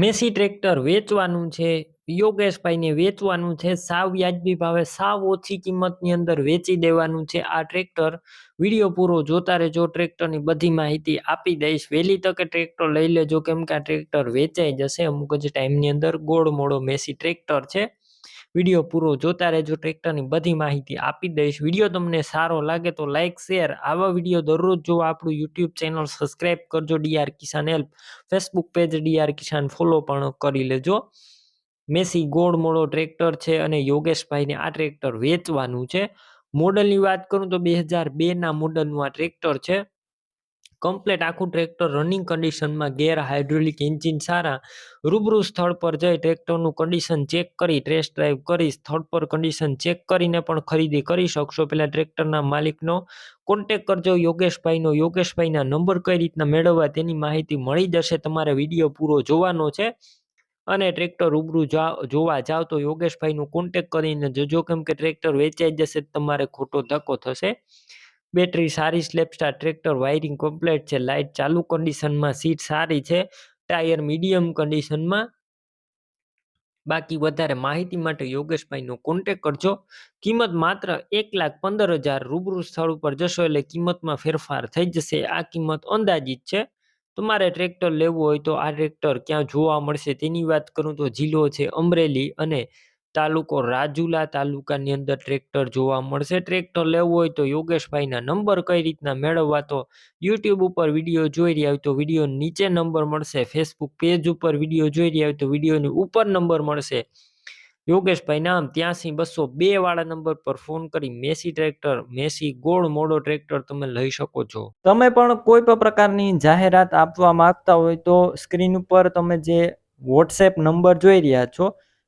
Massey tractor વેચવાનું છે, યોગેશભાઈને વેચવાનું છે, સાવ વ્યાજબી ભાવે સાવ ઓછી કિંમતની અંદર વેચી દેવાનું છે. આ ટ્રેક્ટર વીડિયો પૂરો જોતા રહેજો. ટ્રેક્ટરની બધી માહિતી આપી દઈશ. વહેલી તકે ટ્રેક્ટર લઈ લેજો. કેમ કે આ ટ્રેક્ટર વેચાઈ જશે. અમુક જ ટાઈમની અંદર ગોળ મોડો મેસી ટ્રેક્ટર છે. વીડિયો પૂરો જોતા રહેજો. ટ્રેક્ટરની બધી માહિતી આપી દઈશ. વીડિયો તમને સારો લાગે તો લાઇક શેર આવા વીડિયો દરરોજ જોવા આપણું યુટ્યુબ ચેનલ સબસ્ક્રાઈબ કરજો. DR Kisan help Facebook page DR Kisan follow પણ કરી લેજો. મેસી ગોળ મોડો ટ્રેક્ટર છે અને યોગેશભાઈને આ ટ્રેક્ટર વેચવાનું છે. મોડલની વાત કરું તો બે હજાર બેના મોડલનું આ ટ્રેક્ટર છે. કમ્પ્લેટ આખું ટ્રેક્ટર રનિંગ કન્ડિશનમાં ગેર હાઇડ્રોલિક એન્જિન સારા રૂબરૂ સ્થળ પર જઈ ટ્રેક્ટરનું કન્ડિશન ચેક કરી ટેસ્ટ ડ્રાઈવ કરી, સ્થળ પર કન્ડિશન ચેક કરીને પણ ખરીદી કરી શકશો. પહેલાં ટ્રેક્ટરના માલિકનો કોન્ટેક કરજો, યોગેશભાઈનો. યોગેશભાઈના નંબર કઈ રીતના મેળવવા તેની માહિતી મળી જશે, તમારે વીડિયો પૂરો જોવાનો છે. અને ટ્રેક્ટર રૂબરૂ જોવા, જાવ તો યોગેશભાઈનું કોન્ટેક કરીને જજો, કેમ કે ટ્રેક્ટર વેચાઈ જશે, તમારે ખોટો ધક્કો થશે. બેટરી સારી, સ્લેપસ્ટાર, ટ્રેક્ટર, વાયરિંગ કમ્પ્લેટ છે, લાઇટ ચાલુ કન્ડિશનમાં સીટ સારી છે, ટાયર મીડિયમ કન્ડિશનમાં બાકી વધારે માહિતી માટે યોગેશભાઈનો કોન્ટેક કરજો. કિંમત માત્ર એક લાખ પંદર હજાર રૂબરૂ સ્થળ ઉપર જશો એટલે કિંમતમાં ફેરફાર થઈ જશે. આ કિંમત અંદાજિત છે. તમારે ટ્રેક્ટર લેવું હોય તો આ ટ્રેક્ટર ક્યાં જોવા મળશે તેની વાત કરું તો જિલ્લો છે, અમરેલી અને તાલુકો રાજુલા તાલુકાની અંદર ટ્રેક્ટર જોવા મળશે. ટ્રેક્ટર લેવું હોય તો યોગેશભાઈના નંબર કઈ રીતના મેળવવા તો યુટ્યુબ ઉપર વીડિયો જોઈ રહ્યા હોય તો વીડિયો નીચે નંબર મળશે. ફેસબુક પેજ ઉપર વીડિયો જોઈ રહ્યા હોય તો વિડીયોની ઉપર નંબર મળશે. યોગેશભાઈ નામ ત્યાંસી બસો બે વાળા નંબર પર ફોન કરી મેસી ટ્રેક્ટર મેસી ગોળ મોડો ટ્રેક્ટર તમે લઈ શકો છો. તમે પણ કોઈ પણ પ્રકારની જાહેરાત આપવા માંગતા હોય તો સ્ક્રીન ઉપર તમે જે વોટ્સએપ નંબર જોઈ રહ્યા છો